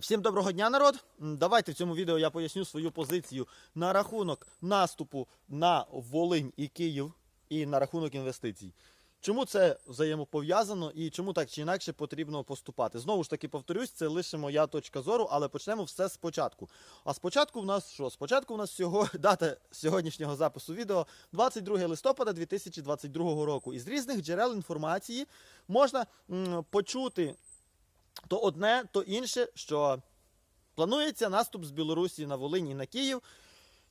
Всім доброго дня, народ! Давайте в цьому відео я поясню свою позицію на рахунок наступу на Волинь і Київ і на рахунок інвестицій. Чому це взаємопов'язано і чому так чи інакше потрібно поступати? Знову ж таки, повторюсь, це лише моя точка зору, але почнемо все спочатку. А спочатку в нас що? Спочатку в нас всього дата сьогоднішнього запису відео 22 листопада 2022 року. Із різних джерел інформації можна м, почути то одне, то інше, що планується наступ з Білорусі на Волинь і на Київ.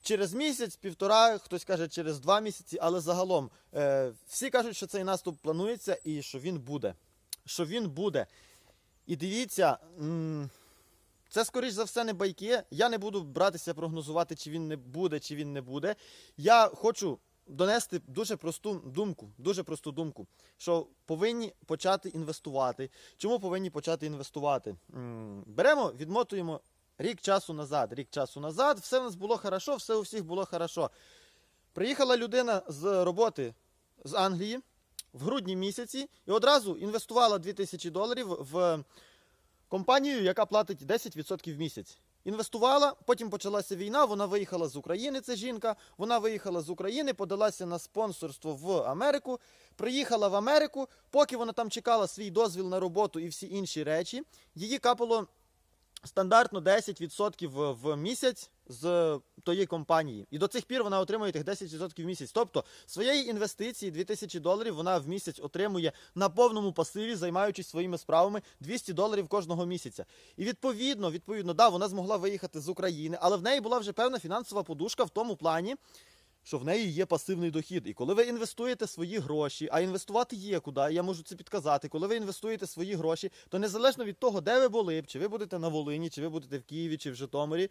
Через місяць, півтора, хтось каже через два місяці, але загалом е, всі кажуть, що цей наступ планується і що він буде. Що він буде. І дивіться, це скоріш за все не байки. Я не буду братися прогнозувати, чи він не буде, чи він не буде. Я хочу донести дуже просту думку, дуже просту думку, що повинні почати інвестувати. Чому повинні почати інвестувати? Беремо, відмотуємо рік часу назад. Рік часу назад, все у нас було хорошо, все у всіх було хорошо. Приїхала людина з роботи з Англії в грудні місяці і одразу інвестувала 2000 доларів в компанію, яка платить 10% в місяць. Інвестувала, потім почалася війна. Вона виїхала з України. Це жінка. Вона виїхала з України, подалася на спонсорство в Америку. Приїхала в Америку. Поки вона там чекала свій дозвіл на роботу і всі інші речі, її капало стандартно 10% в- в місяць з тої компанії. І до цих пір вона отримує тих 10% в місяць. Тобто своєї інвестиції 2000 доларів вона в місяць отримує на повному пасиві, займаючись своїми справами 200 доларів кожного місяця. І відповідно, відповідно, да, вона змогла виїхати з України, але в неї була вже певна фінансова подушка в тому плані. Що в неї є пасивний дохід. І коли ви інвестуєте свої гроші, а інвестувати є куди, я можу це підказати. Коли ви інвестуєте свої гроші, то незалежно від того, де ви були, б, чи ви будете на Волині, чи ви будете в Києві, чи в Житомирі,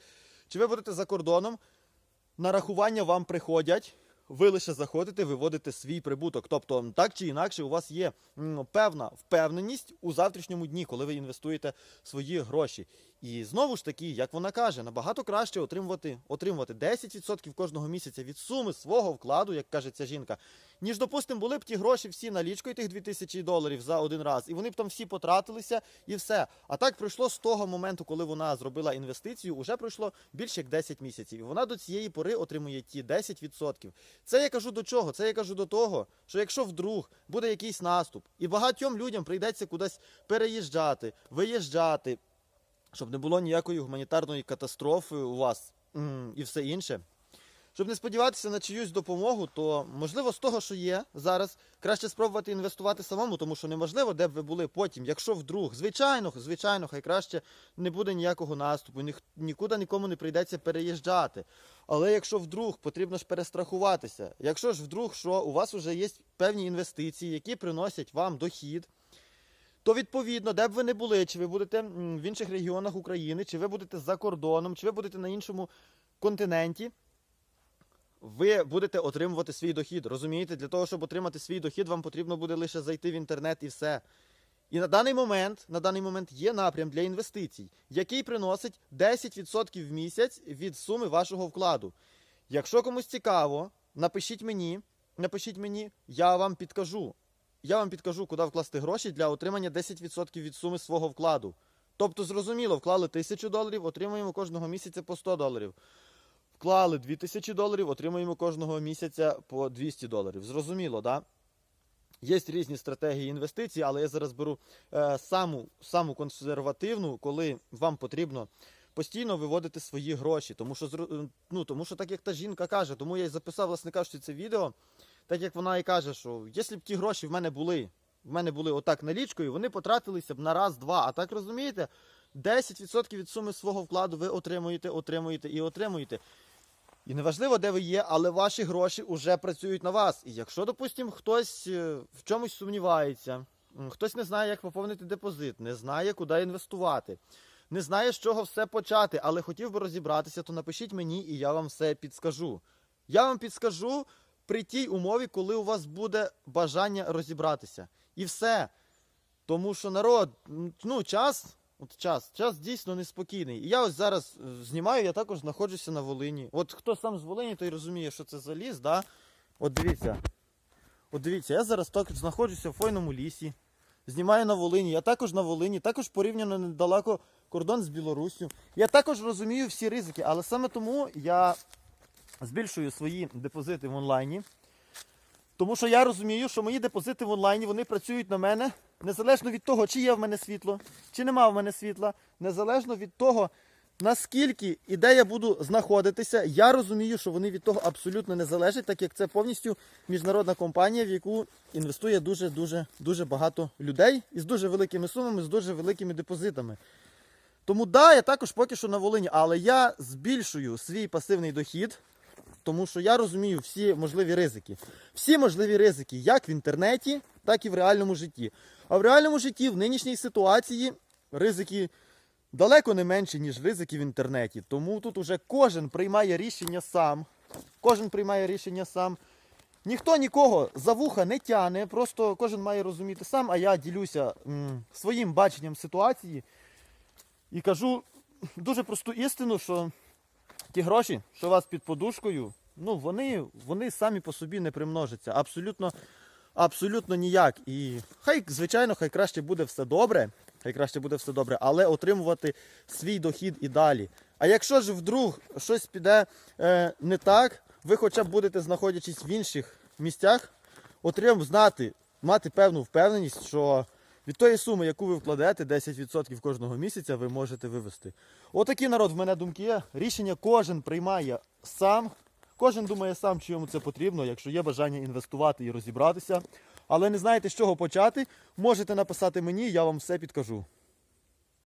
чи ви будете за кордоном, нарахування вам приходять. Ви лише заходите, виводите свій прибуток. Тобто, так чи інакше, у вас є певна впевненість у завтрашньому дні, коли ви інвестуєте свої гроші. І знову ж таки, як вона каже, набагато краще отримувати, отримувати 10% кожного місяця від суми свого вкладу, як каже ця жінка, ніж, допустимо, були б ті гроші всі налічкою тих 2000 доларів за один раз, і вони б там всі потратилися, і все. А так пройшло з того моменту, коли вона зробила інвестицію, уже пройшло більше як 10 місяців. І вона до цієї пори отримує ті 10%. Це я кажу до чого? Це я кажу до того, що якщо вдруг буде якийсь наступ, і багатьом людям прийдеться кудись переїжджати, виїжджати, щоб не було ніякої гуманітарної катастрофи у вас і все інше. Щоб не сподіватися на чиюсь допомогу, то можливо з того, що є зараз, краще спробувати інвестувати самому, тому що неможливо, де б ви були потім, якщо вдруг, звичайно, звичайно, хай краще не буде ніякого наступу, ніх- нікуди нікому не прийдеться переїжджати. Але якщо вдруг потрібно ж перестрахуватися, якщо ж вдруг що у вас вже є певні інвестиції, які приносять вам дохід, то відповідно, де б ви не були, чи ви будете в інших регіонах України, чи ви будете за кордоном, чи ви будете на іншому континенті, ви будете отримувати свій дохід. Розумієте, для того, щоб отримати свій дохід, вам потрібно буде лише зайти в інтернет і все. І на даний момент, на даний момент є напрям для інвестицій, який приносить 10% в місяць від суми вашого вкладу. Якщо комусь цікаво, напишіть мені, напишіть мені, я вам підкажу. Я вам підкажу, куди вкласти гроші для отримання 10% від суми свого вкладу. Тобто, зрозуміло, вклали 1000 доларів, отримуємо кожного місяця по 100 доларів. Вклали 2000 доларів, отримуємо кожного місяця по 200 доларів. Зрозуміло, да? Є різні стратегії інвестицій, але я зараз беру е, саму, саму консервативну, коли вам потрібно постійно виводити свої гроші. Тому що, е, ну, тому що так як та жінка каже, тому я і записав, власне кажучи, це відео, так як вона і каже, що якщо б ті гроші в мене були, в мене були отак налічкою, вони потратилися б на раз-два. А так розумієте, 10% від суми свого вкладу ви отримуєте, отримуєте і отримуєте. І неважливо, де ви є, але ваші гроші вже працюють на вас. І якщо, допустимо, хтось е, в чомусь сумнівається, хтось не знає, як поповнити депозит, не знає, куди інвестувати, не знає, з чого все почати, але хотів би розібратися, то напишіть мені, і я вам все підскажу. Я вам підскажу при тій умові, коли у вас буде бажання розібратися. І все. Тому що народ, ну, час, от час, час дійсно неспокійний. І я ось зараз е, знімаю, я також знаходжуся на Волині. От хто сам з Волині, той розуміє, що це за ліс, да? От дивіться. От дивіться, я зараз також знаходжуся в фойному лісі. Знімаю на Волині. Я також на Волині, також порівняно недалеко кордон з Білоруссю. Я також розумію всі ризики, але саме тому я збільшую свої депозити в онлайні. Тому що я розумію, що мої депозити в онлайні вони працюють на мене незалежно від того, чи є в мене світло, чи нема в мене світла, незалежно від того, наскільки і де я буду знаходитися. Я розумію, що вони від того абсолютно не залежать, так як це повністю міжнародна компанія, в яку інвестує дуже дуже дуже багато людей із дуже великими сумами, з дуже великими депозитами. Тому да, я також поки що на Волині, але я збільшую свій пасивний дохід, тому що я розумію всі можливі ризики. Всі можливі ризики, як в інтернеті, так і в реальному житті. А в реальному житті, в нинішній ситуації, ризики далеко не менші, ніж ризики в інтернеті. Тому тут уже кожен приймає рішення сам. Кожен приймає рішення сам. Ніхто нікого за вуха не тяне, просто кожен має розуміти сам, а я ділюся м, своїм баченням ситуації і кажу дуже просту істину, що ті гроші, що у вас під подушкою, ну вони, вони самі по собі не примножаться. Абсолютно, абсолютно ніяк. І хай, звичайно, хай краще буде все добре. Хай краще буде все добре, але отримувати свій дохід і далі. А якщо ж вдруг щось піде е, не так, ви хоча б будете знаходячись в інших місцях, отрим знати, мати певну впевненість, що від тої суми, яку ви вкладете, 10% кожного місяця ви можете вивести. Отакі народ в мене думки. є. Рішення кожен приймає сам. Кожен думає сам, чи йому це потрібно, якщо є бажання інвестувати і розібратися. Але не знаєте, з чого почати, можете написати мені, я вам все підкажу.